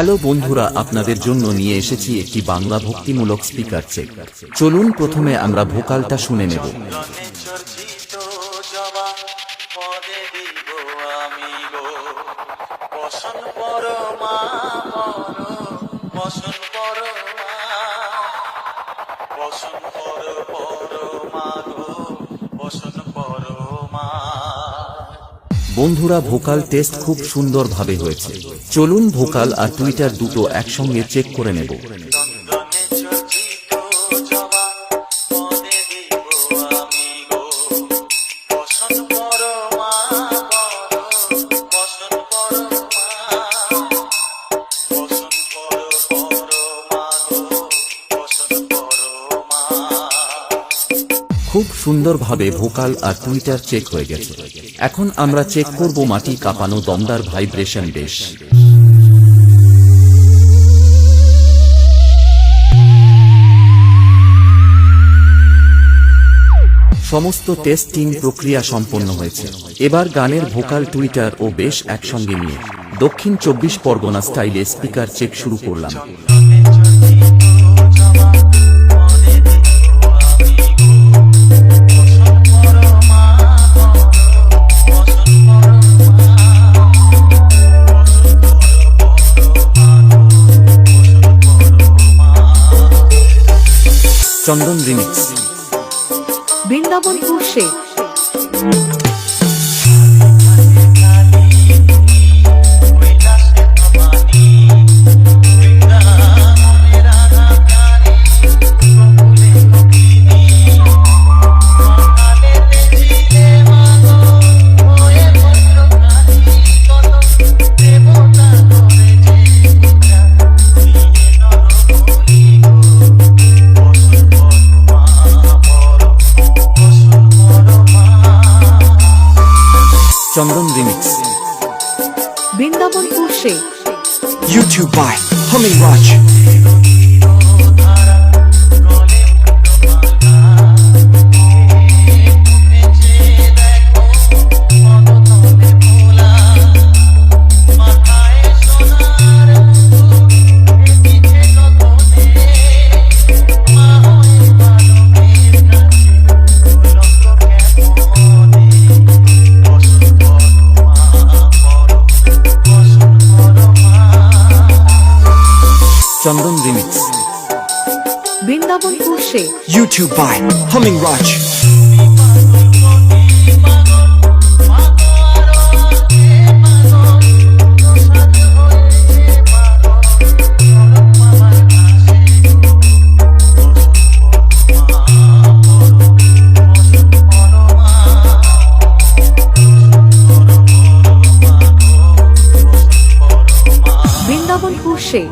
Hello বন্ধুরা, আপনাদের জন্য নিয়ে এসেছি একটি বাংলা ভক্তিমূলক স্পিকার চেক চলুন প্রথমে আমরা ভোকালটা শুনে নেব। গানে চর্চিত জবা পদে দিব আমি গো বসন পর পর বন্ধুরা, ভোকাল টেস্ট খুব সুন্দরভাবে হয়েছে। চলুন ভোকাল আর টুইটার দুটো একসঙ্গে চেক করে নেব। খুব সুন্দরভাবে ভোকাল আর টুইটার চেক হয়ে গেছে। এখন আমরা চেক করব মাটি কাঁপানো দমদার ভাইব্রেশন বেশ। সমস্ত টেস্টিং প্রক্রিয়া সম্পন্ন হয়েছে। এবার গানের ভোকাল, টুইটার ও বেশ একসঙ্গে নিয়ে দক্ষিণ চব্বিশ পরগনা স্টাইলে স্পিকার চেক শুরু করলাম। Chandan remix. Brindabanpur Sheikh. Chandan remix Brindabanpur Sheikh YouTube by Humming Raj. Chandan remix Brindabanpur Sheikh YouTube by Humming Raj. Brindabanpur Sheikh